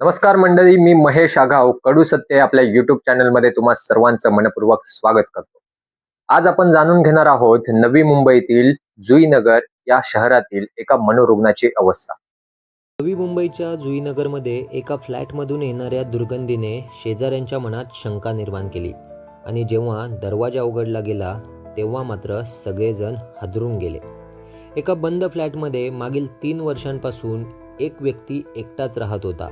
नमस्कार मंडळी मी महेश आघाव कडू सत्य आपल्या युट्यूब चॅनलमध्ये तुम्हा सर्वांचं मनपूर्वक स्वागत करतो. आज आपण जाणून घेणार आहोत नवी मुंबईतील जुईनगर या शहरातील एका मनोरुग्णाची अवस्था. नवी मुंबईच्या जुईनगरमध्ये एका फ्लॅटमधून येणाऱ्या दुर्गंधीने शेजाऱ्यांच्या मनात शंका निर्माण केली आणि जेव्हा दरवाजा उघडला गेला तेव्हा मात्र सगळेजण हादरून गेले. एका बंद फ्लॅटमध्ये मागील तीन वर्षांपासून एक व्यक्ती एकटाच राहत होता.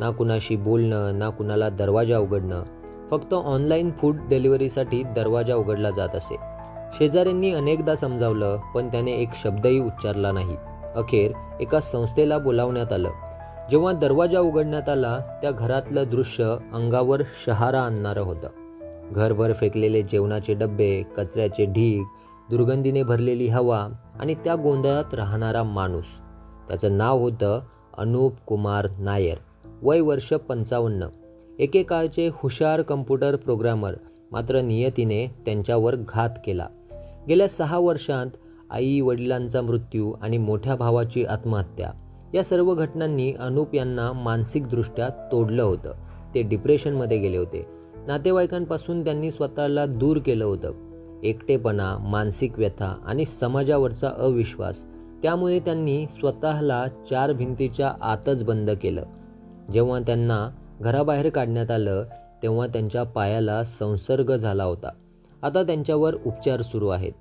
ना कुणाशी बोलणं ना कुणाला दरवाजा उघडणं. फक्त ऑनलाईन फूड डिलिव्हरीसाठी दरवाजा उघडला जात असे. शेजाऱ्यांनी अनेकदा समजावलं पण त्याने एक शब्दही उच्चारला नाही. अखेर एका संस्थेला बोलावण्यात आलं. जेव्हा दरवाजा उघडण्यात आला त्या घरातलं दृश्य अंगावर शहारा आणणारं होतं. घरभर फेकलेले जेवणाचे डबे कचऱ्याचे ढीग दुर्गंधीने भरलेली हवा आणि त्या गोंधळात राहणारा माणूस. त्याचं नाव होतं अनूप कुमार नायर. वय वर्ष पंचावन्न. एकेकाळचे हुशार कम्प्युटर प्रोग्रामर मात्र नियतीने त्यांच्यावर घात केला. गेल्या सहा वर्षांत आई वडिलांचा मृत्यू आणि मोठ्या भावाची आत्महत्या या सर्व घटनांनी अनूप यांना मानसिकदृष्ट्या तोडलं होतं. ते डिप्रेशनमध्ये गेले होते. नातेवाईकांपासून त्यांनी स्वतःला दूर केलं होतं. एकटेपणा मानसिक व्यथा आणि समाजावरचा अविश्वास त्यामुळे त्यांनी स्वतःला चार भिंतीच्या आतच बंद केलं. जेव्हा त्यांना घराबाहेर काढण्यात आलं तेव्हा त्यांच्या पायाला संसर्ग झाला होता. आता त्यांच्यावर उपचार सुरू आहेत.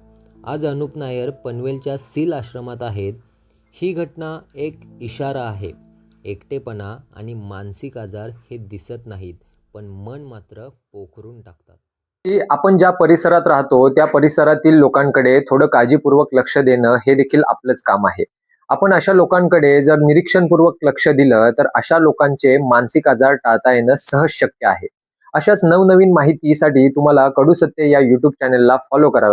आज अनुप नायर पनवेलच्या सील आश्रमात आहेत. ही घटना एक इशारा आहे. एकटेपणा आणि मानसिक आजार हे दिसत नाहीत पण मन मात्र पोखरून टाकतात. की आपण ज्या परिसरात राहतो त्या परिसरातील लोकांकडे थोडं काळजीपूर्वक लक्ष देणं हे देखील आपलंच काम आहे. आपण अशा लोकांकडे जर निरीक्षणपूर्वक लक्ष दिलं तर अशा लोकांचे मानसिक आजार टाळता येणं सहज शक्य आहे. अशाच नवनवीन माहितीसाठी तुम्हाला कडू सत्य या युट्यूब चॅनेलला फॉलो करावे.